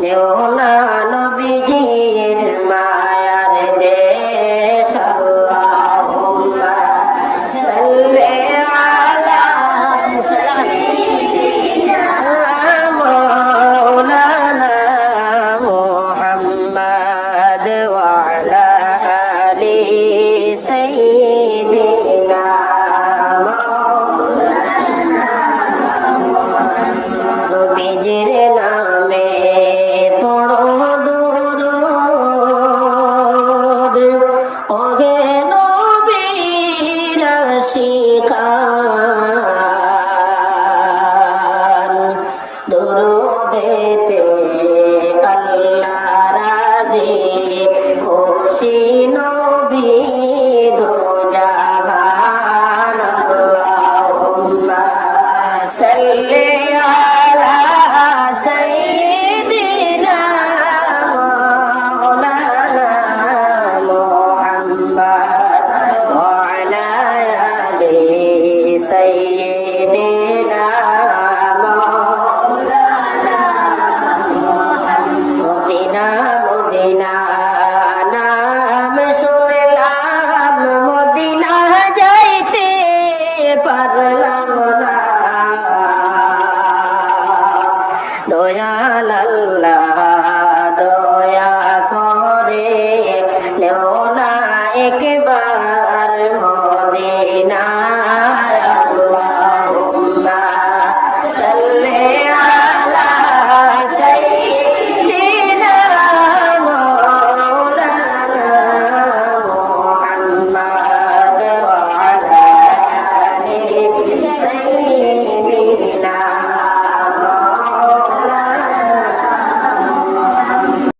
লেও না নবীজি। শিকার سيدنا مولانا مدينة مدينة নাম শুনলাম মদিনা যাইতে পারলাম না দয়াল আল্লাহ দয়া করে নেও না একবার মদিনা